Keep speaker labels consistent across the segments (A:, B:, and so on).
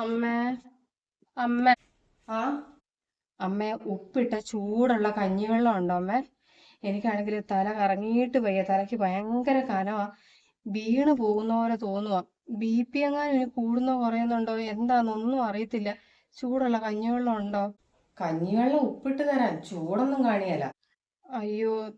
A: അമ്മ അമ്മ. ആ? അമ്മ ഉപ്പിട്ട ചൂടുള്ള കഞ്ഞിവെള്ളം ഉണ്ടോ അമ്മേ? എനിക്കാണെങ്കിൽ തല കറങ്ങിയിട്ട് വയ്യ. തലയ്ക്ക് ഭയങ്കര കനവാ. വീണ് പോകുന്ന പോലെ തോന്നുവാ. ബി പി എങ്ങാനും ഇനി കൂടുന്നോ കുറയുന്നുണ്ടോ? എന്താണെന്നൊന്നും അറിയത്തില്ല. ചൂടുള്ള കഞ്ഞിവെള്ളം ഉണ്ടോ? കഞ്ഞിവെള്ളം ഉപ്പിട്ട് തരാം ചൂടൊന്നും കാണിയല്ല. അയ്യോ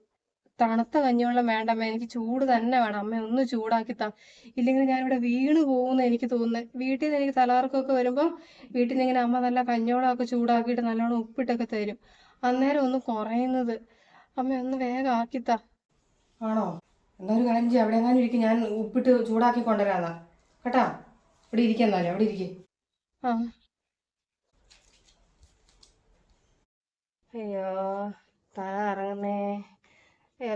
A: തണുത്ത കഞ്ഞിവെള്ളം വേണ്ടമ്മ എനിക്ക് ചൂട് തന്നെ വേണം. അമ്മ ഒന്ന് ചൂടാക്കി താ. ഇല്ലെങ്കിൽ ഞാനിവിടെ വീണ് പോകുന്ന എനിക്ക് തോന്നുന്നത് വീട്ടിൽ നിന്ന് എനിക്ക് തലകറക്കമൊക്കെ വരുമ്പോൾ വീട്ടിൽ നിന്ന് ഇങ്ങനെ അമ്മ നല്ല കഞ്ഞോളമൊക്കെ ചൂടാക്കിയിട്ട് നല്ലോണം ഉപ്പിട്ടൊക്കെ തരും. അന്നേരം ഒന്ന് കുറയുന്നത്. അമ്മ ഒന്ന് വേഗം ആക്കിത്താ ആണോ? എന്നാ ഒരു കാര്യം ചെയ്യാം. അവിടെ എങ്ങാനും ഇരിക്കും. ഞാൻ ഉപ്പിട്ട് ചൂടാക്കി കൊണ്ടുവരാന്നാ. കേട്ടാ? ഇവിടെ ഇരിക്കുന്നാലേ അവിടെ ഇരിക്കും. ആ. അയ്യോ തല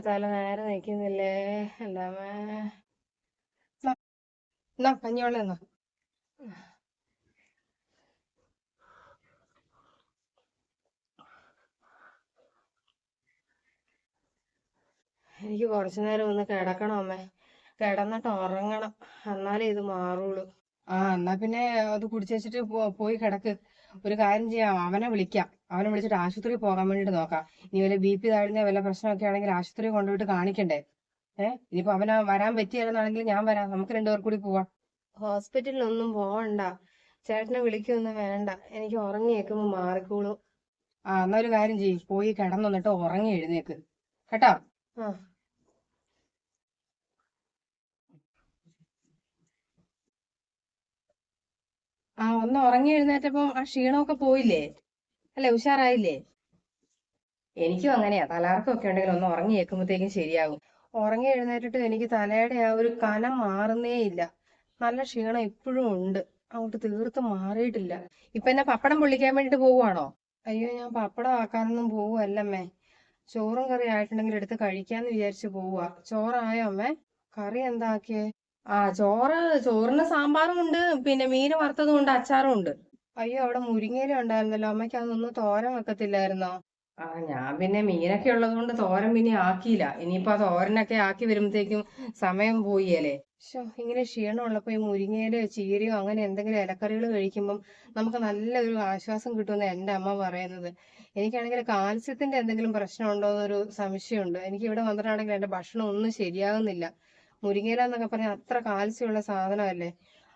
A: തല നേരെ നിൽക്കുന്നില്ലേ? എല്ലാമേ എന്നാ എന്നാ എനിക്ക് കുറച്ചു നേരം ഒന്ന് കിടക്കണം അമ്മേ. കിടന്നിട്ട് ഉറങ്ങണം. എന്നാലേ ഇത് മാറുള്ളൂ. ആ എന്നാ പിന്നെ അത് കുടിച്ചു വെച്ചിട്ട് പോയി കിടക്ക്. ഒരു കാര്യം ചെയ്യാം. അവനെ വിളിക്കാം. അവനെ വിളിച്ചിട്ട് ആശുപത്രിയിൽ പോകാൻ വേണ്ടിട്ട് നോക്കാം. ഇനി വല്ല ബി പി താഴ്ന്ന വല്ല പ്രശ്നമൊക്കെ ആണെങ്കിൽ ആശുപത്രി കൊണ്ടുപോയിട്ട് കാണിക്കണ്ടേ? ഏഹ് ഇനിയിപ്പോ അവന് വരാൻ പറ്റിയാലെന്നാണെങ്കിൽ ഞാൻ വരാം. നമുക്ക് രണ്ടുപേർ കൂടി പോവാം. ഹോസ്പിറ്റലിലൊന്നും പോവണ്ട. ചേട്ടനെ വിളിക്കൊന്നും വേണ്ട. എനിക്ക് ഉറങ്ങി കേൾക്കുമ്പോ മാറിക്കോളൂ. ആ എന്നാ ഒരു കാര്യം ചെയ്യ്. പോയി കിടന്നു എന്നിട്ട് ഉറങ്ങി എഴുന്നേക്ക്. കേട്ടോ? ആ. ആ ഒന്ന് ഉറങ്ങി എഴുന്നേറ്റപ്പം ആ ക്ഷീണമൊക്കെ പോയില്ലേ? അല്ലെ ഉഷാറായില്ലേ? എനിക്കും അങ്ങനെയാ. തലകറക്കമൊക്കെ ഉണ്ടെങ്കിൽ ഒന്ന് ഉറങ്ങി കേൾക്കുമ്പോഴത്തേക്കും ശരിയാകും. ഉറങ്ങി എഴുന്നേറ്റിട്ട് എനിക്ക് തലയുടെ ആ ഒരു കനം മാറുന്നേ ഇല്ല. നല്ല ക്ഷീണം ഇപ്പോഴും ഉണ്ട്. അങ്ങോട്ട് തീർത്തും മാറിയിട്ടില്ല. ഇപ്പൊ എന്നെ പപ്പടം പൊള്ളിക്കാൻ വേണ്ടിട്ട് പോവുകയാണോ? അയ്യോ ഞാൻ പപ്പടം ആക്കാനൊന്നും പോവുമല്ലമ്മേ ചോറും കറി ആയിട്ടുണ്ടെങ്കിൽ എടുത്ത് കഴിക്കാന്ന് വിചാരിച്ചു പോവുക. ചോറായോ അമ്മേ? കറി എന്താക്കിയേ? ആ ചോറ് ചോറിന് സാമ്പാറും ഉണ്ട് പിന്നെ മീൻ വറുത്തതും ഉണ്ട് അച്ചാറും ഉണ്ട് അയ്യോ അവിടെ മുരിങ്ങയില ഉണ്ടായിരുന്നല്ലോ അമ്മയ്ക്ക് അതൊന്നും തോരൻ വെക്കത്തില്ലായിരുന്നോ? ആ ഞാൻ പിന്നെ മീനൊക്കെ ഉള്ളത് കൊണ്ട് തോരൻ പിന്നെ ആക്കിയില്ല. ഇനിയിപ്പോ ആ തോരനൊക്കെ ആക്കി വരുമ്പത്തേക്കും സമയം പോയില്ലേ. ശോ ഇങ്ങനെ ക്ഷീണമുള്ളപ്പോ ഈ മുരിങ്ങയില ചീരയോ അങ്ങനെ എന്തെങ്കിലും ഇലക്കറികൾ കഴിക്കുമ്പം നമുക്ക് നല്ലൊരു ആശ്വാസം കിട്ടുമെന്ന് എന്റെ അമ്മ പറയുന്നത്. എനിക്കാണെങ്കിൽ കാൽസ്യത്തിന്റെ എന്തെങ്കിലും പ്രശ്നമുണ്ടോ എന്നൊരു സംശയമുണ്ട്. എനിക്ക് ഇവിടെ വന്നിട്ടാണെങ്കിൽ എന്റെ ഭക്ഷണം ഒന്നും ശരിയാകുന്നില്ല മുരിങ്ങയില എന്നൊക്കെ പറഞ്ഞാൽ അത്ര കാൽസ്യമുള്ള സാധനമല്ലേ?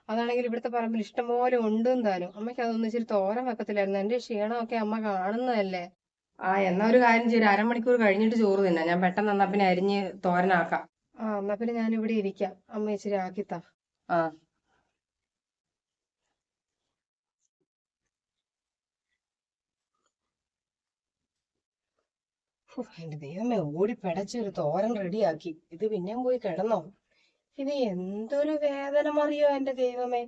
A: അതാണെങ്കിൽ ഇവിടുത്തെ പറമ്പിൽ ഇഷ്ടംപോലെ ഉണ്ട് താനും. അമ്മയ്ക്ക് അതൊന്നും ഇച്ചിരി തോരൻ വെക്കത്തില്ലായിരുന്നു. എന്റെ ക്ഷീണമൊക്കെ അമ്മ കാണുന്നതല്ലേ? ആ എന്നാ ഒരു കാര്യം ചെയ്യും. അരമണിക്കൂർ കഴിഞ്ഞിട്ട് ചോറ് തിന്നാം. ഞാൻ പെട്ടെന്ന് എന്നാ പിന്നെ അരിഞ്ഞ് തോരനാക്കാം. ആ എന്നാ പിന്നെ ഞാൻ ഇവിടെ ഇരിക്കാം. അമ്മ ഇച്ചിരി ആക്കിത്താ. ആ. എന്റെ ദൈവമേ ഓടി പിടച്ചൊരു തോരൻ റെഡിയാക്കി. ഇത് പിന്നെയും പോയി കിടന്നോ? ഇത് എന്തൊരു വേദന മറിയോ എന്റെ ദൈവമേ?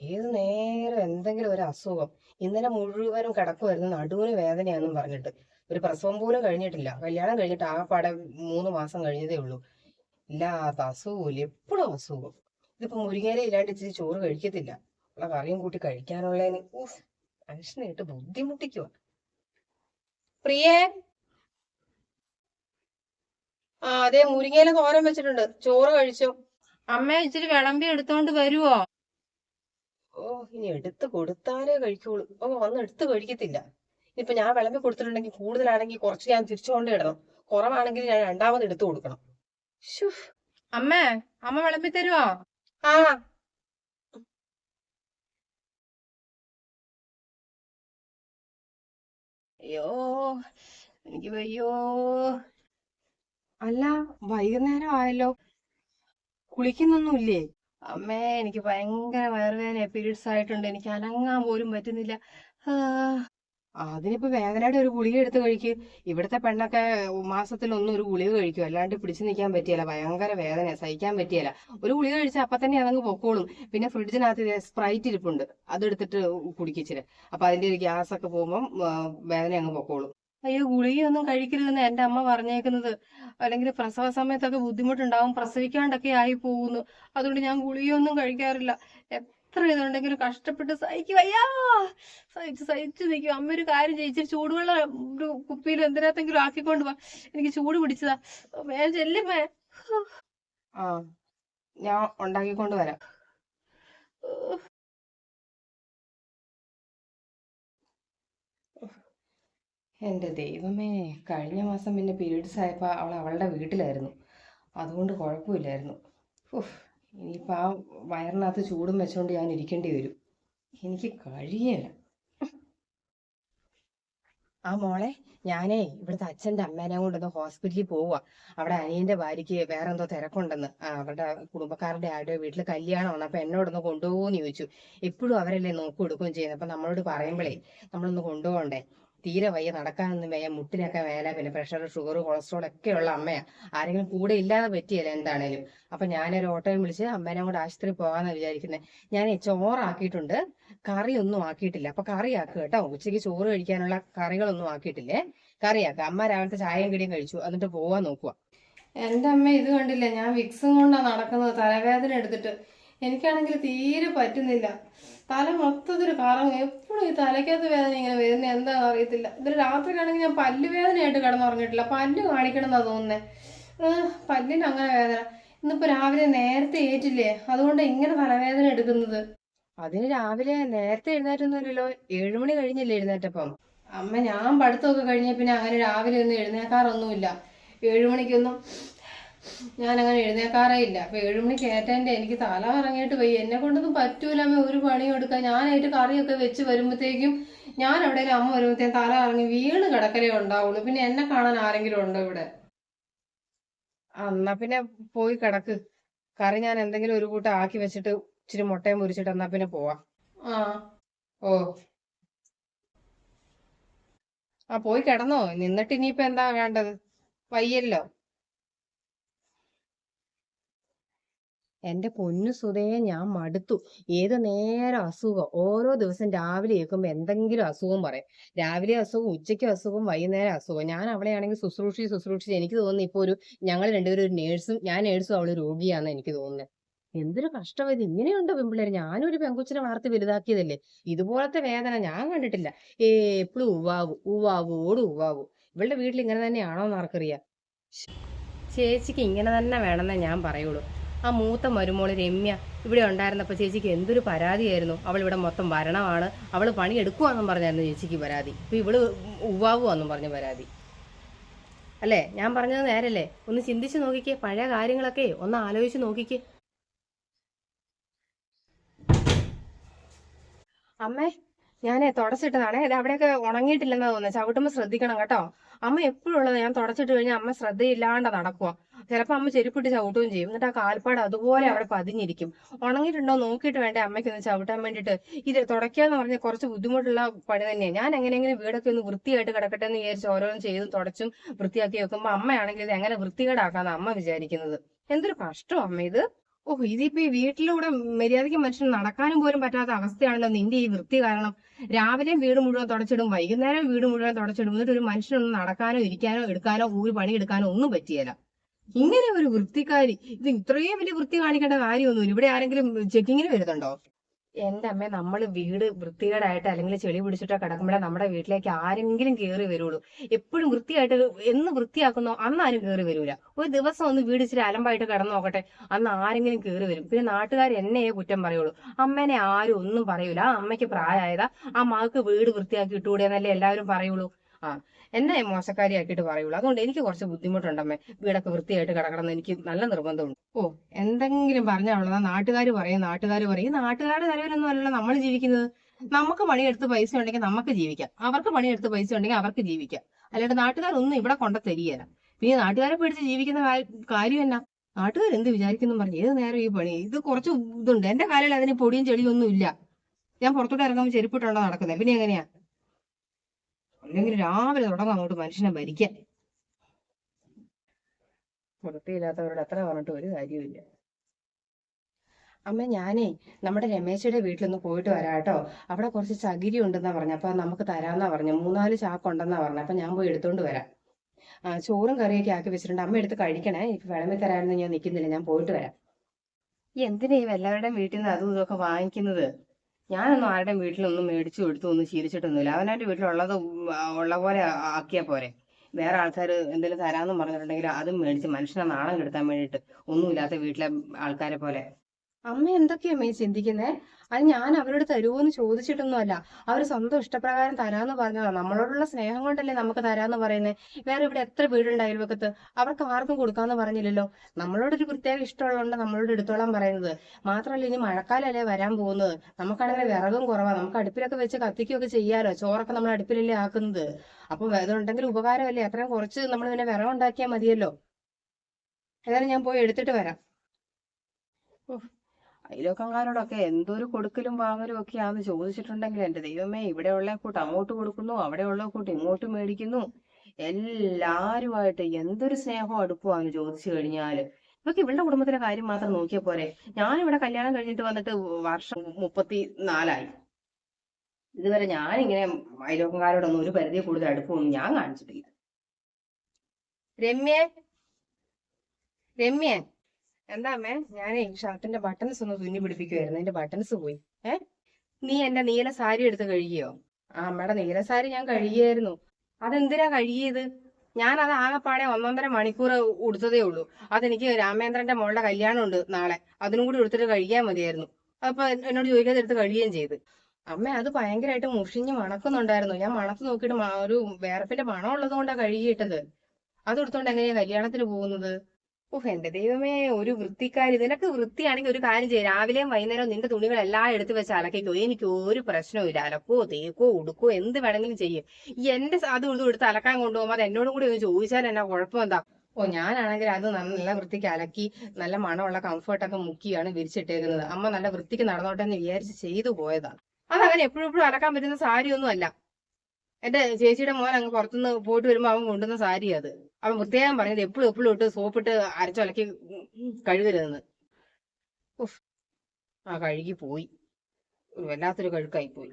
A: ഏത് നേരം എന്തെങ്കിലും ഒരു അസുഖം ഇന്നലെ മുഴുവനും കിടക്കുമായിരുന്നു നടുവിന് വേദനയാണെന്ന് പറഞ്ഞിട്ട്. ഒരു പ്രസവം പോലും കഴിഞ്ഞിട്ടില്ല. കല്യാണം കഴിഞ്ഞിട്ട് ആ പടം മൂന്ന് മാസം കഴിഞ്ഞതേ ഉള്ളൂ. ഇല്ലാത്ത അസുഖമില്ല എപ്പോഴും അസുഖം. ഇതിപ്പോ മുരിങ്ങയില ഇല്ലാണ്ട് ഇച്ചിരി ചോറ് കഴിക്കത്തില്ല. ഉള്ള കറിയും കൂട്ടി കഴിക്കാനുള്ളതിന് മനുഷ്യനായിട്ട് ബുദ്ധിമുട്ടിക്കുക പ്രിയേ? ആ അതെ മുരിങ്ങയില തോരൻ വെച്ചിട്ടുണ്ട്. ചോറ് കഴിച്ചു? അമ്മ ഇച്ചിരി വിളമ്പി എടുത്തോണ്ട് വരുവോ? ഓ ഇനി എടുത്ത് കൊടുത്താലേ കഴിക്കുള്ളൂ. ഓ വന്ന് എടുത്ത് കഴിക്കത്തില്ല. ഇനിയിപ്പൊ ഞാൻ വിളമ്പി കൊടുത്തിട്ടുണ്ടെങ്കിൽ കൂടുതലാണെങ്കിൽ കുറച്ച് ഞാൻ തിരിച്ചു കൊണ്ട് ഇടണം. കുറവാണെങ്കിൽ ഞാൻ രണ്ടാമത് എടുത്തു കൊടുക്കണം. അമ്മ അമ്മേ അമ്മ വിളമ്പി തരുവോ? ആ. അയ്യോ എനിക്ക് വയ്യോ. അല്ല വൈകുന്നേരം ആയല്ലോ. കുളിക്കുന്നൊന്നുമില്ലേ? അമ്മേ എനിക്ക് ഭയങ്കര വയറുവേദന പീരീഡ്സ് ആയിട്ടുണ്ട്. എനിക്ക് അനങ്ങാൻ പോലും പറ്റുന്നില്ല. അതിനിപ്പോ വേദനയുടെ ഒരു ഗുളിക എടുത്ത് കഴിക്ക്. ഇവിടുത്തെ പെണ്ണൊക്കെ മാസത്തിൽ മാസത്തിലൊന്നും ഒരു ഗുളിക കഴിക്കും. അല്ലാണ്ട് പിടിച്ചു നിൽക്കാൻ പറ്റിയല്ല ഭയങ്കര വേദന സഹിക്കാൻ പറ്റിയല്ല ഒരു ഗുളിക കഴിച്ചാൽ അപ്പൊ തന്നെ അതങ്ങ് പൊക്കോളും. പിന്നെ ഫ്രിഡ്ജിനകത്ത് സ്പ്രൈറ്റ് ഇരിപ്പുണ്ട്. അതെടുത്തിട്ട് കുടിക്കിച്ചിട്ട് അപ്പൊ അതിന്റെ ഒരു ഗ്യാസ് ഒക്കെ പോകുമ്പോൾ വേദന അങ്ങ് പൊക്കോളും. അയ്യോ ഗുളികയൊന്നും കഴിക്കരുതെന്ന് എന്റെ അമ്മ പറഞ്ഞേക്കുന്നത്. അല്ലെങ്കിൽ പ്രസവ സമയത്തൊക്കെ ബുദ്ധിമുട്ടുണ്ടാവും പ്രസവിക്കാണ്ടൊക്കെ ആയി പോകുന്നു. അതുകൊണ്ട് ഞാൻ ഗുളികയൊന്നും കഴിക്കാറില്ല. എത്ര ഇതുണ്ടെങ്കിലും കഷ്ടപ്പെട്ട് സഹിക്കും. അയ്യാ സഹിച്ച് സഹിച്ച് നിൽക്കും. അമ്മ ഒരു കാര്യം ചെയ്യിച്ചിരി ചൂടുവെള്ളം ഒരു കുപ്പിയിൽ എന്തിനകത്തെങ്കിലും ആക്കിക്കൊണ്ട് വാ. എനിക്ക് ചൂട് പിടിച്ചതാ. വേഗം ചെല്ലുമേ ആ ഞാൻ ഉണ്ടാക്കിക്കൊണ്ട് വരാം. എന്റെ ദൈവമേ കഴിഞ്ഞ മാസം പിന്നെ പീരീഡ്സ് ആയപ്പോൾ അവൾ അവളുടെ വീട്ടിലായിരുന്നു. അതുകൊണ്ട് കുഴപ്പമില്ലായിരുന്നു. ഉഫ് ഇനിയിപ്പോൾ ആ വയറിനകത്ത് ചൂടും വെച്ചുകൊണ്ട് ഞാൻ ഇരിക്കേണ്ടി വരും. എനിക്ക് കഴിയല്ല ആ മോളെ ഞാനേ ഇവിടുത്തെ അച്ഛന്റെ അമ്മേനെ കൊണ്ടൊന്ന് ഹോസ്പിറ്റലിൽ പോവുക അവിടെ അനിയന്റെ ഭാര്യയ്ക്ക് വേറെ എന്തോ തിരക്കുണ്ടെന്ന് അവരുടെ കുടുംബക്കാരുടെ ആരുടെ വീട്ടിൽ കല്യാണമാണ് അപ്പം എന്നോടൊന്ന് കൊണ്ടുപോകുമെന്ന് ചോദിച്ചു. എപ്പോഴും അവരല്ലേ നോക്കി കൊടുക്കുകയും ചെയ്യുന്നത് അപ്പം നമ്മളോട് പറയുമ്പോഴേ നമ്മളൊന്ന് കൊണ്ടുപോകണ്ടേ? തീരെ വയ്യ നടക്കാനൊന്നും വയ്യ മുട്ടിനൊക്കെ വേല പിന്നെ പ്രഷർ ഷുഗർ കൊളസ്ട്രോൾ ഒക്കെ ഉള്ള അമ്മയാ. ആരെങ്കിലും കൂടെ ഇല്ലാതെ പറ്റിയല്ല എന്താണേലും. അപ്പൊ ഞാനൊരു ഓട്ടോയും വിളിച്ച് അമ്മേനെ കൂടെ ആശുപത്രി പോകാന്നാ വിചാരിക്കുന്നത് ഞാൻ ചോറാക്കിയിട്ടുണ്ട് കറിയൊന്നും ആക്കിയിട്ടില്ല. അപ്പൊ കറി ആക്കുക കേട്ടോ. ഉച്ചയ്ക്ക് ചോറ് കഴിക്കാനുള്ള കറികളൊന്നും ആക്കിയിട്ടില്ലേ? കറിയാക്കുക അമ്മ രാവിലത്തെ ചായയും കിടിയും കഴിച്ചു. എന്നിട്ട് പോവാൻ നോക്കുക എന്റെ അമ്മ ഇത് കണ്ടില്ല? ഞാൻ വിക്സും കൊണ്ടാ നടക്കുന്നത്. തലവേദന എടുത്തിട്ട്. എനിക്കാണെങ്കിൽ തീരെ പറ്റുന്നില്ല. തല മൊത്തത്തിൽ കറങ്ങും. എപ്പോഴും ഈ തലയ്ക്കകത്ത് വേദന ഇങ്ങനെ വരുന്ന എന്താണെന്ന് അറിയത്തില്ല. ഇതിൽ രാത്രിയിലാണെങ്കിൽ ഞാൻ പല്ല് വേദനയായിട്ട് കിടന്നുറങ്ങിയിട്ടില്ല. പല്ല് കാണിക്കണം എന്നാ തോന്നുന്നത് പല്ലിന് അങ്ങനെ വേദന. ഇന്നിപ്പോ രാവിലെ നേരത്തെ ഏറ്റില്ലേ? അതുകൊണ്ട് ഇങ്ങനെ തലവേദന എടുക്കുന്നത്. അതിന് രാവിലെ നേരത്തെ എഴുന്നേറ്റൊന്നുമില്ലല്ലോ ഏഴുമണി കഴിഞ്ഞല്ലേ എഴുന്നേറ്റപ്പം? അമ്മ ഞാൻ പഠിത്തമൊക്കെ കഴിഞ്ഞ പിന്നെ അങ്ങനെ രാവിലെ ഒന്നും എഴുന്നേക്കാറൊന്നുമില്ല. ഏഴുമണിക്കൊന്നും ഞാൻ അങ്ങനെ എഴുന്നേക്കാറേ ഇല്ല അപ്പൊ ഏഴുമണിക്ക് ഏറ്റേന്റെ എനിക്ക് തല ഇറങ്ങിയിട്ട് പോയി. എന്നെ കൊണ്ടൊന്നും പറ്റൂല. അമ്മ ഒരു പണിയും എടുക്കാൻ. ഞാനായിട്ട് കറിയൊക്കെ വെച്ച് വരുമ്പോഴത്തേക്കും ഞാൻ എവിടെയെങ്കിലും അമ്മ വരുമ്പോഴത്തേക്കും തല ഇറങ്ങി വീണ് കിടക്കലേ ഉണ്ടാവുള്ളൂ. പിന്നെ എന്നെ കാണാൻ ആരെങ്കിലും ഉണ്ടോ ഇവിടെ? എന്നാ പിന്നെ പോയി കിടക്ക്. കറി ഞാൻ എന്തെങ്കിലും ഒരു കൂട്ടം ആക്കി വെച്ചിട്ട് ഇച്ചിരി മുട്ടയും പൊരിച്ചിട്ട് എന്നാ പിന്നെ പോവാം. ആ. ഓ. ആ പോയി കിടന്നോ. നിന്നിട്ട് ഇനിയിപ്പോ എന്താ വേണ്ടത്? വയ്യല്ലോ. എന്റെ പൊന്നു സുതയെ ഞാൻ മടുത്തു. ഏത് നേരം അസുഖം? ഓരോ ദിവസം രാവിലെ ഏൽക്കുമ്പോ എന്തെങ്കിലും അസുഖം പറയും. രാവിലെ അസുഖം ഉച്ചയ്ക്ക് അസുഖം വൈകുന്നേരം അസുഖം. ഞാൻ അവളെയാണെങ്കിൽ ശുശ്രൂഷി ശുശ്രൂഷിച്ച് എനിക്ക് തോന്നുന്നു ഇപ്പൊ ഒരു ഞങ്ങൾ രണ്ടുപേരും ഒരു നേഴ്സും ഞാൻ നേഴ്സും അവൾ രോഗിയാന്ന് എനിക്ക് തോന്നുന്നത് എന്തൊരു കഷ്ടം ഇത്. ഇങ്ങനെയുണ്ട് പെൺപിള്ളേര്? ഞാനും ഒരു പെങ്കൊച്ചിനെ വളർത്തി വലുതാക്കിയതല്ലേ? ഇതുപോലത്തെ വേദന ഞാൻ കണ്ടിട്ടില്ല. ഏ എപ്പോഴും ഉവ്വാവു ഉവ്വാവു ഓട് ഉവ്വാവു. ഇവളുടെ വീട്ടിൽ ഇങ്ങനെ തന്നെയാണോ എന്ന് ആർക്കറിയാം. ചേച്ചിക്ക് ഇങ്ങനെ തന്നെ വേണമെന്നേ ഞാൻ പറയുള്ളൂ. ആ മൂത്ത മരുമോൾ രമ്യ ഇവിടെ ഉണ്ടായിരുന്നപ്പോൾ ചേച്ചിക്ക് എന്തൊരു പരാതിയായിരുന്നു? അവൾ ഇവിടെ മൊത്തം വരണമാണ്. അവൾ പണി പറഞ്ഞായിരുന്നു ചേച്ചിക്ക് പരാതി. ഇപ്പം ഇവൾ ഉവാവുവാന്നും പറഞ്ഞ പരാതി. അല്ലേ? ഞാൻ പറഞ്ഞത് നേരല്ലേ? ഒന്ന് ചിന്തിച്ച് നോക്കിക്കേ പഴയ കാര്യങ്ങളൊക്കെ ഒന്ന് ആലോചിച്ച് നോക്കിക്കേ. അമ്മേ ഞാനേ തുടച്ചിട്ടതാണേ. ഇത് അവിടെയൊക്കെ ഉണങ്ങിയിട്ടില്ലെന്നാ തോന്നുന്നത് ചവിട്ടുമ്പോൾ ശ്രദ്ധിക്കണം കേട്ടോ. അമ്മ എപ്പോഴും ഉള്ളത് ഞാൻ തുടച്ചിട്ട് കഴിഞ്ഞാൽ അമ്മ ശ്രദ്ധയില്ലാണ്ട് നടക്കുക ചിലപ്പോൾ അമ്മ ചെരുപ്പിട്ട് ചവിട്ടുകയും ചെയ്യും. എന്നിട്ട് ആ കാൽപ്പാട് അതുപോലെ അവിടെ പതിഞ്ഞിരിക്കും. ഉണങ്ങിയിട്ടുണ്ടോ നോക്കിയിട്ട് വേണ്ടേ അമ്മയ്ക്ക് ഒന്ന് ചവിട്ടാൻ വേണ്ടിയിട്ട്. ഇത് തുടയ്ക്കാന്ന് പറഞ്ഞാൽ കുറച്ച് ബുദ്ധിമുട്ടുള്ള പണി തന്നെയാണ് ഞാൻ എങ്ങനെയെങ്കിലും വീടൊക്കെ ഒന്ന് വൃത്തിയായിട്ട് കിടക്കട്ടെ എന്ന് വിചാരിച്ച് ഓരോന്നും ചെയ്തും തുടച്ചും വൃത്തിയാക്കി വെക്കുമ്പോൾ അമ്മയാണെങ്കിൽ ഇത് എങ്ങനെ വൃത്തികേടാക്കാന്ന് അമ്മ വിചാരിക്കുന്നത്. എന്തൊരു കഷ്ടം അമ്മ ഇത്. ഓ ഇതിപ്പോ ഈ വീട്ടിലൂടെ മര്യാദയ്ക്ക് മനുഷ്യൻ നടക്കാനും പോലും പറ്റാത്ത അവസ്ഥയാണല്ലോ നിന്റെ ഈ വൃത്തി കാരണം. രാവിലെയും വീട് മുഴുവൻ തുടച്ചിടും വൈകുന്നേരം വീട് മുഴുവൻ തുടച്ചിടും. എന്നിട്ട് ഒരു മനുഷ്യനൊന്നും നടക്കാനോ ഇരിക്കാനോ എടുക്കാനോ ഒരു പണി എടുക്കാനോ ഒന്നും പറ്റിയല്ല ഇങ്ങനെ ഒരു വൃത്തിക്കാരി ഇത് ഇത്രയും വലിയ വൃത്തി കാണിക്കേണ്ട കാര്യമൊന്നുമില്ല. ഇവിടെ ആരെങ്കിലും ചെക്കിങ്ങിന് വരുന്നുണ്ടോ? എന്റെ അമ്മ നമ്മൾ വീട് വൃത്തികേടായിട്ട് അല്ലെങ്കിൽ ചെളി പിടിച്ചിട്ടോ കിടക്കുമ്പോഴേ നമ്മുടെ വീട്ടിലേക്ക് ആരെങ്കിലും കയറി വരുള്ളൂ. എപ്പോഴും വൃത്തിയായിട്ട് എന്ന് വൃത്തിയാക്കുന്നോ അന്ന് ആരും കയറി വരൂല. ഒരു ദിവസം ഒന്ന് വീട് ഇച്ചിരി അലമ്പായിട്ട് കിടന്നു നോക്കട്ടെ അന്ന് ആരെങ്കിലും കയറി വരും. പിന്നെ നാട്ടുകാർ എന്നെയേ കുറ്റം പറയുള്ളൂ. അമ്മേനെ ആരും ഒന്നും പറയൂല. ആ അമ്മയ്ക്ക് പ്രായമായതാ. ആ മകൾക്ക് വീട് വൃത്തിയാക്കി ഇട്ടുകൂടെ എന്നല്ലേ എല്ലാവരും പറയുള്ളൂ. ആ എന്നെ മോശക്കാരിയാക്കിയിട്ട് പറയുള്ളൂ. അതുകൊണ്ട് എനിക്ക് കുറച്ച് ബുദ്ധിമുട്ടുണ്ടമ്മേ. വീടൊക്കെ വൃത്തിയായിട്ട് കിടക്കണം എനിക്ക് നല്ല നിർബന്ധമുണ്ട്. ഓ എന്തെങ്കിലും പറഞ്ഞാലുള്ളതാ നാട്ടുകാർ പറയും നാട്ടുകാർ പറയും. ഈ നാട്ടുകാരുടെ തലവരൊന്നും അല്ലല്ലോ നമ്മൾ ജീവിക്കുന്നത്. നമുക്ക് പണിയെടുത്ത് പൈസ ഉണ്ടെങ്കിൽ നമുക്ക് ജീവിക്കാം. അവർക്ക് പണിയെടുത്ത് പൈസ ഉണ്ടെങ്കിൽ അവർക്ക് ജീവിക്കാം. അല്ലാണ്ട് നാട്ടുകാരൊന്നും ഇവിടെ കൊണ്ട തരികയില്ല പിന്നെ നാട്ടുകാരെ പിടിച്ച് ജീവിക്കുന്ന കാര്യം എന്നാ? നാട്ടുകാർ എന്ത് വിചാരിക്കുന്നു പറഞ്ഞു ഏത് നേരം ഈ പണി? ഇത് കുറച്ച് ഇതുണ്ട്. എന്റെ കാലിൽ അതിന് പൊടിയും ചെളിയും ഒന്നും ഇല്ല ഞാൻ പുറത്തോട്ട് ഇറങ്ങുമ്പോൾ ചെരുപ്പിട്ടുണ്ടോ നടക്കുന്നത് പിന്നെ എങ്ങനെയാ? അല്ലെങ്കിൽ രാവിലെ തുടങ്ങും അങ്ങോട്ട് മനുഷ്യനെ ഭരിക്കാൻ വൃത്തിയില്ലാത്തവരോട് അത്ര പറഞ്ഞിട്ട് ഒരു കാര്യമില്ല അമ്മ ഞാനേ നമ്മുടെ രമേശയുടെ വീട്ടിലൊന്ന് പോയിട്ട് വരാട്ടോ. കേട്ടോ അവിടെ കുറച്ച് ചകിരി ഉണ്ടെന്നാ പറഞ്ഞു. അപ്പൊ നമുക്ക് തരാന്നാ പറഞ്ഞു. മൂന്നാൽ ചാക്ക് ഉണ്ടെന്നാ പറഞ്ഞു. അപ്പൊ ഞാൻ പോയി എടുത്തോണ്ട് വരാം. ആ ചോറും കറിയൊക്കെ ആക്കി വെച്ചിട്ടുണ്ട്. അമ്മ എടുത്ത് കഴിക്കണേ. ഇപ്പൊ വിളമ്പി തരാനൊന്നും ഞാൻ നിൽക്കുന്നില്ല ഞാൻ പോയിട്ട് വരാം. ഈ എന്തിനാ ഈ എല്ലാവരുടെയും വീട്ടിൽ നിന്ന് അതും ഇതൊക്കെ വാങ്ങിക്കുന്നത്? ഞാനൊന്നും ആരുടെയും വീട്ടിലൊന്നും മേടിച്ചു കൊടുത്തു ഒന്നും ശീലിച്ചിട്ടൊന്നുമില്ല. അവനവന്റെ വീട്ടിലുള്ളത് ഉള്ള പോലെ ആക്കിയാൽ ആക്കിയാ പോരെ. വേറെ ആൾക്കാർ എന്തെങ്കിലും തരാമെന്ന് പറഞ്ഞിട്ടുണ്ടെങ്കിൽ അതും മേടിച്ച് മനുഷ്യനെ നാണം കെടുത്താൻ വേണ്ടിയിട്ട് ഒന്നുമില്ലാത്ത വീട്ടിലെ ആൾക്കാരെ പോലെ അമ്മ എന്തൊക്കെയാ അമ്മേ ചിന്തിക്കുന്നേ? അത് ഞാൻ അവരോട് തരുമോന്ന് ചോദിച്ചിട്ടൊന്നുമല്ല. അവർ സ്വന്തം ഇഷ്ടപ്രകാരം തരാന്ന് പറഞ്ഞതാ. നമ്മളോടുള്ള സ്നേഹം കൊണ്ടല്ലേ നമുക്ക് തരാന്ന് പറയുന്നത് വേറെ ഇവിടെ എത്ര വീടുണ്ടായാലും അയൽവക്കത്ത്? അവർക്ക് ആർക്കും കൊടുക്കാന്ന് പറഞ്ഞില്ലല്ലോ. നമ്മളോടൊരു പ്രത്യേക ഇഷ്ടമുള്ളതുകൊണ്ട് നമ്മളോട് എടുത്തോളാൻ പറയുന്നത്. മാത്രമല്ല ഇനി മഴക്കാലല്ലേ വരാൻ പോകുന്നത്. നമുക്കാണെങ്കിൽ വിറകും കുറവാ. നമുക്ക് അടുപ്പിലൊക്കെ വെച്ച് കത്തിക്കുകയൊക്കെ ചെയ്യാലോ. ചോറൊക്കെ നമ്മൾ അടുപ്പിലല്ലേ ആക്കുന്നത്. അപ്പൊ അതുണ്ടെങ്കിൽ ഉപകാരമല്ലേ? അത്രയും കുറച്ച് നമ്മൾ പിന്നെ വിറകുണ്ടാക്കിയാൽ മതിയല്ലോ. ഏതായാലും ഞാൻ പോയി എടുത്തിട്ട് വരാം. ഉഫ്. അയൽവക്കംകാരോടൊക്കെ എന്തൊരു കൊടുക്കലും വാങ്ങലും ഒക്കെയാന്ന് ചോദിച്ചിട്ടുണ്ടെങ്കിൽ എന്റെ ദൈവമേ ഇവിടെ ഉള്ള കൂട്ട് അങ്ങോട്ട് കൊടുക്കുന്നു അവിടെ ഉള്ള കൂട്ട് ഇങ്ങോട്ട് മേടിക്കുന്നു. എല്ലാരുമായിട്ട് എന്തൊരു സ്നേഹവും അടുപ്പമാന്ന് ചോദിച്ചു കഴിഞ്ഞാൽ. ഇതൊക്കെ ഇവളുടെ കുടുംബത്തിലെ കാര്യം മാത്രം നോക്കിയാ പോരെ. ഞാൻ ഞാനിവിടെ കല്യാണം കഴിഞ്ഞിട്ട് വന്നിട്ട് വർഷം മുപ്പത്തി നാലായി ഇതുവരെ ഞാൻ ഇങ്ങനെ അയൽവക്കംകാരോടൊന്നും ഒരു പരിധി കൂടുതൽ അടുപ്പമൊന്നും ഞാൻ കാണിച്ചിട്ടില്ല. രമ്യേ? രമ്യേ? എന്താ അമ്മേ ഈ ഷർട്ടിന്റെ ബട്ടൺസ് ഒന്ന് തുന്നി പിടിപ്പിക്കുവായിരുന്നു. അതിന്റെ ബട്ടൺസ് പോയി. ഏ? നീ എന്റെ നീല സാരി എടുത്ത് കഴുകിയോ? ആ അമ്മയുടെ നീല സാരി ഞാൻ കഴുകിയായിരുന്നു. അതെന്തിനാ കഴുകിയത്? ഞാൻ അത് ആകെപ്പാടെ ഒന്നൊന്നര മണിക്കൂർ ഉടുത്തതേ ഉള്ളൂ. അതെനിക്ക് രാമേന്ദ്രന്റെ മോളുടെ കല്യാണം ഉണ്ട് നാളെ. അതിനും കൂടി ഉടുത്തിട്ട് കഴിയാൻ മതിയായിരുന്നു. അപ്പൊ എന്നോട് ചോദിക്കാതെ എടുത്ത് കഴിയുകയും ചെയ്ത്. അമ്മ അത് ഭയങ്കരമായിട്ട് മുഷിഞ്ഞ് മണക്കുന്നുണ്ടായിരുന്നു. ഞാൻ മണത്ത് നോക്കിയിട്ട് ഒരു വേർപ്പിന്റെ മണം ഉള്ളത് കൊണ്ടാ കഴുകിയിട്ടത്. അത് എടുത്തോണ്ട് എങ്ങനെയാ കല്യാണത്തിന് പോകുന്നത്? ഓഹ് എന്റെ ദൈവമേ ഒരു വൃത്തിക്കാരി നിനക്ക് വൃത്തിയാണെങ്കിൽ ഒരു കാര്യം ചെയ്യും. രാവിലെയും വൈകുന്നേരവും നിന്റെ തുണികൾ എല്ലാം എടുത്ത് വെച്ച് അലക്കിക്കോ. എനിക്ക് ഒരു പ്രശ്നവും അലക്കോ തേക്കോ ഉടുക്കോ എന്ത് വേണമെങ്കിലും ചെയ്യും. എന്റെ അതും ഇതും എടുത്ത് അലക്കാൻ കൊണ്ടുപോകുമ്പോൾ അത് എന്നോടും കൂടി ഒന്ന് ചോദിച്ചാൽ എന്നാ കുഴപ്പം എന്താ? ഓ ഞാനാണെങ്കിൽ അത് നല്ല വൃത്തിക്ക് അലക്കി നല്ല മണമുള്ള കംഫർട്ടൊക്കെ മുക്കിയാണ് വിരിച്ചിട്ടേക്കുന്നത്. അമ്മ നല്ല വൃത്തിക്ക് നടന്നോട്ടെ എന്ന് വിചാരിച്ച് ചെയ്തു പോയതാണ് അതങ്ങനെ എപ്പോഴും എപ്പോഴും അലക്കാൻ പറ്റുന്ന സാരിയൊന്നും അല്ല. എന്റെ ചേച്ചിയുടെ മോൻ അങ്ങ് പുറത്തുനിന്ന് പോയിട്ട് വരുമ്പോൾ അവൻ കൊണ്ടുവന്ന സാരി അത്. അവൻ പ്രത്യേകം പറഞ്ഞത് എപ്പോഴും എപ്പോഴും ഇട്ട് സോപ്പിട്ട് അരച്ചൊലക്കി കഴുകരുതെന്ന്. ആ കഴുകി പോയി. വല്ലാത്തൊരു കഴുക്കായി പോയി.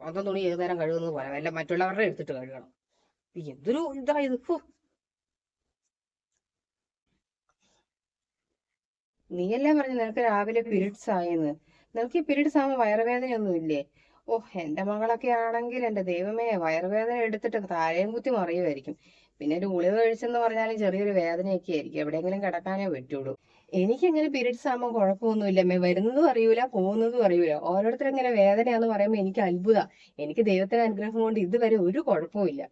A: സ്വന്തം തുണി ഏത് നേരം കഴുകുന്നത് പോലെ. വല്ല മറ്റുള്ളവരുടെ എടുത്തിട്ട് കഴുകണം. എന്തൊരു ഇതായത്. നീയല്ലേ പറഞ്ഞു നിനക്ക് രാവിലെ പീരീഡ്സ് ആയെന്ന്. നിനക്ക് ഈ പീരീഡ്സ് ആകുമ്പോൾ വയറുവേദനയൊന്നും ഇല്ലേ ഓ എന്റെ മകളൊക്കെ ആണെങ്കിൽ എന്റെ ദൈവമേ വയറുവേദന എടുത്തിട്ട് താഴെയും കുത്തി മറിയുമായിരിക്കും. പിന്നെ ഒരു ഗുളിക കഴിച്ചെന്ന് പറഞ്ഞാലും ചെറിയൊരു വേദനയൊക്കെ ആയിരിക്കും. എവിടെയെങ്കിലും കിടക്കാനേ പറ്റുള്ളൂ. എനിക്കിങ്ങനെ പീരീഡ്സ് ആകുമ്പോൾ കുഴപ്പമൊന്നുമില്ല. മേ വരുന്നതും അറിയൂല പോകുന്നതും അറിയൂല. ഓരോരുത്തരും ഇങ്ങനെ വേദനയാന്ന് പറയുമ്പോൾ എനിക്ക് അത്ഭുത. എനിക്ക് ദൈവത്തിന്റെ അനുഗ്രഹം കൊണ്ട് ഇതുവരെ ഒരു കുഴപ്പമില്ല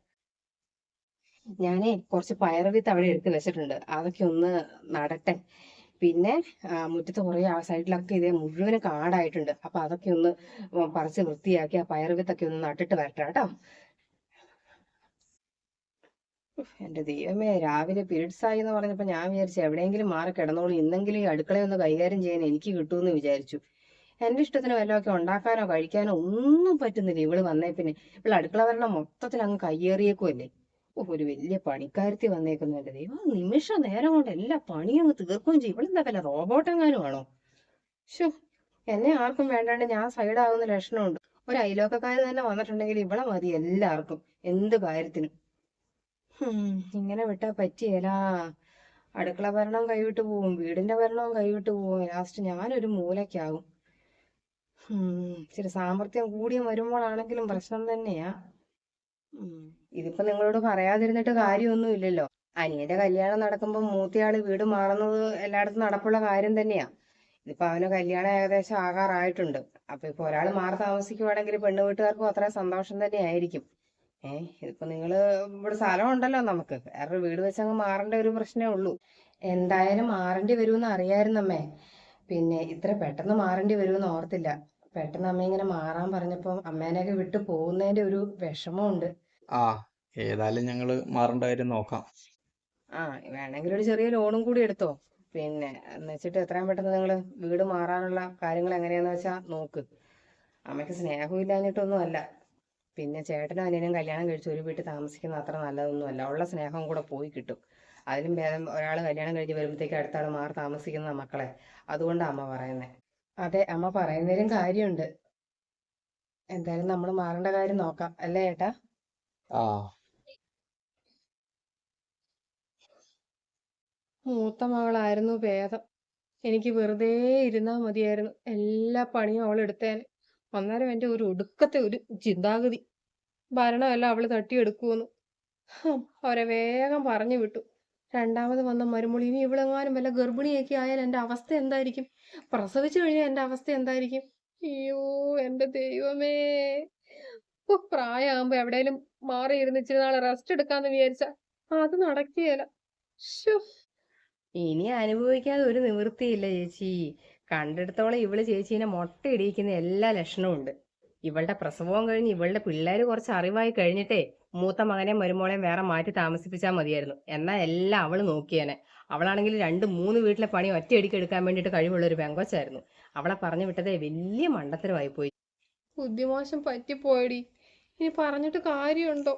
A: ഞാനേ കുറച്ച് പയറുവിത്ത് അവിടെ എടുത്ത് വെച്ചിട്ടുണ്ട്. അതൊക്കെ ഒന്ന് നടട്ടെ. പിന്നെ മുറ്റത്ത് കുറെ ആ സൈഡിലൊക്കെ ഇതേ മുഴുവനും കാടായിട്ടുണ്ട്. അപ്പൊ അതൊക്കെ ഒന്ന് പറിച്ച് വൃത്തിയാക്കി ആ പയറുവിത്തൊക്കെ ഒന്ന് നട്ടിട്ട് വരട്ടെ കേട്ടോ. എന്റെ ദൈവമേ രാവിലെ പീരീഡ്സ് ആയി എന്ന് പറഞ്ഞപ്പോ ഞാൻ വിചാരിച്ചു എവിടെയെങ്കിലും മാറി കിടന്നോളൂ. ഇന്നെങ്കിലും ഈ അടുക്കളയൊന്ന് കൈകാര്യം ചെയ്യാൻ എനിക്ക് കിട്ടുമെന്ന് വിചാരിച്ചു. എന്റെ ഇഷ്ടത്തിന് വല്ലതൊക്കെ ഉണ്ടാക്കാനോ കഴിക്കാനോ ഒന്നും പറ്റുന്നില്ല. ഇവൾ വന്നേ പിന്നെ. ഇവൾ അടുക്കള വരണം മൊത്തത്തിൽ അങ്ങ് കയ്യേറിയേക്കുമല്ലേ ഒരു വലിയ പണിക്കാരത്തി വന്നേക്കുന്നു എന്റെ ദൈവം. നിമിഷ നേരം കൊണ്ട് എല്ലാ പണിയും അങ്ങ് തീർക്കുകയും ചെയ്യും. ഇവളെന്താ വല്ല റോബോട്ട് എങ്ങാനും ആണോ? ഷോ എന്നെ ആർക്കും വേണ്ടാണ്ട് ഞാൻ സൈഡാകുന്ന ലക്ഷണമുണ്ട്. ഒരു അയലോക്കാരി തന്നെ വന്നിട്ടുണ്ടെങ്കിൽ ഇവളെ മതി എല്ലാവർക്കും എന്ത് കാര്യത്തിനും. ഇങ്ങനെ വിട്ടാ പറ്റിയേലാ. അടുക്കള ഭരണം കൈവിട്ട് പോവും വീടിന്റെ ഭരണവും കൈവിട്ട് പോവും. ലാസ്റ്റ് ഞാനൊരു മൂലയ്ക്കാകും. ഇച്ചിരി സാമർത്ഥ്യം കൂടിയും വരുമ്പോഴാണെങ്കിലും പ്രശ്നം തന്നെയാ. ഇതിപ്പോ നിങ്ങളോട് പറയാതിരുന്നിട്ട് കാര്യമൊന്നും ഇല്ലല്ലോ അനിയന്റെ കല്യാണം നടക്കുമ്പോൾ മൂത്തയാൾ വീട് മാറുന്നത് എല്ലായിടത്തും നടപ്പുള്ള കാര്യം തന്നെയാ. ഇതിപ്പോ അവന് കല്യാണം ഏകദേശം ആകാറായിട്ടുണ്ട്. അപ്പൊ ഇപ്പൊ ഒരാൾ മാറി താമസിക്കുവാണെങ്കിൽ പെണ്ണു വീട്ടുകാർക്കും അത്ര സന്തോഷം തന്നെയായിരിക്കും. ഏഹ് ഇതിപ്പോ നിങ്ങൾ ഇവിടെ സ്ഥലം ഉണ്ടല്ലോ നമുക്ക്. വേറൊരു വീട് വെച്ചങ്ങ് മാറേണ്ട ഒരു പ്രശ്നമേ ഉള്ളൂ. എന്തായാലും മാറേണ്ടി വരുമെന്ന് അറിയായിരുന്നമ്മേ. പിന്നെ ഇത്ര പെട്ടെന്ന് മാറേണ്ടി വരുമെന്ന് ഓർത്തില്ല. പെട്ടെന്ന് അമ്മ ഇങ്ങനെ മാറാൻ പറഞ്ഞപ്പോ അമ്മേനെയൊക്കെ വിട്ടു പോകുന്നതിന്റെ ഒരു വിഷമമുണ്ട്.
B: ആ ഏതായാലും ഞങ്ങൾ മാറേണ്ട കാര്യം നോക്കാം.
A: ആ വേണമെങ്കിൽ ഒരു ചെറിയ ലോണും കൂടി എടുത്തോ. പിന്നെ എന്ന് വെച്ചിട്ട് എത്രയും പെട്ടെന്ന് നിങ്ങൾ വീട് മാറാനുള്ള കാര്യങ്ങൾ എങ്ങനെയാന്ന് വെച്ചാ നോക്ക്. അമ്മയ്ക്ക് സ്നേഹം ഇല്ലാഞ്ഞിട്ടൊന്നും അല്ല. പിന്നെ ചേട്ടനും അനിയനും കല്യാണം കഴിച്ച് ഒരു വീട്ടിൽ താമസിക്കുന്നത് അത്ര നല്ലതൊന്നും അല്ല. ഉള്ള സ്നേഹം കൂടെ പോയി കിട്ടും. അതിലും ഭേദം ഒരാൾ കല്യാണം കഴിഞ്ഞ് വരുമ്പോഴത്തേക്ക് അടുത്ത ആൾ മാറി താമസിക്കുന്ന മക്കളെ. അതുകൊണ്ടാണ് അമ്മ പറയുന്നത് അതെ അമ്മ പറയുന്നതിലും കാര്യമുണ്ട്. എന്തായാലും നമ്മൾ മാറേണ്ട കാര്യം നോക്കാം. അല്ലേ ഏട്ടാ?
B: ആ.
A: മൂത്ത മകളായിരുന്നു ഭേദം. എനിക്ക് വെറുതെ ഇരുന്നാ മതിയായിരുന്നു. എല്ലാ പണിയും അവൾ എടുത്തേനെ. അന്നേരം എന്റെ ഒരു ഒടുക്കത്തെ ഒരു ചിന്താഗതി. ഭരണമെല്ലാം അവൾ തട്ടിയെടുക്കുമെന്ന്. അവരെ വേഗം പറഞ്ഞു വിട്ടു. രണ്ടാമത് വന്ന മരുമൊളി ഇനി ഇവളെങ്ങാനും വല്ല ഗർഭിണിയൊക്കെ ആയാൽ എന്റെ അവസ്ഥ എന്തായിരിക്കും? പ്രസവിച്ചു കഴിഞ്ഞാൽ എന്റെ അവസ്ഥ എന്തായിരിക്കും? അയ്യോ എന്റെ ദൈവമേ. ഓ പ്രായമാകുമ്പോ എവിടെയെങ്കിലും മാറിയിരുന്ന് ഇച്ചിരി നാളെ റെസ്റ്റ് എടുക്കാന്ന് വിചാരിച്ച? അത് നടക്കുകയില്ല ശ്ശോ. ഇനി അനുഭവിക്കാതെ ഒരു നിവൃത്തിയില്ല ചേച്ചി. കണ്ടെടുത്തോളം ഇവൾ ചേച്ചീനെ മൊട്ടയിടിയിക്കുന്ന എല്ലാ ലക്ഷണവും ഉണ്ട്. ഇവളുടെ പ്രസവവും കഴിഞ്ഞ് ഇവളുടെ പിള്ളേര് കുറച്ച് അറിവായി കഴിഞ്ഞിട്ടേ മൂത്ത മകനെയും മരുമോളെയും വേറെ മാറ്റി താമസിപ്പിച്ചാൽ മതിയായിരുന്നു. എന്നാൽ എല്ലാം അവൾ നോക്കിയേനെ. അവളാണെങ്കിൽ രണ്ട് മൂന്ന് വീട്ടിലെ പണി ഒറ്റയടിക്ക് എടുക്കാൻ വേണ്ടിയിട്ട് കഴിവുള്ള ഒരു പെങ്കൊച്ചായിരുന്നു. അവളെ പറഞ്ഞു വിട്ടതേ വലിയ മണ്ടത്തരമായി പോയി ബുദ്ധിമോശം പറ്റിപ്പോയടി. ഇനി പറഞ്ഞിട്ട് കാര്യമുണ്ടോ?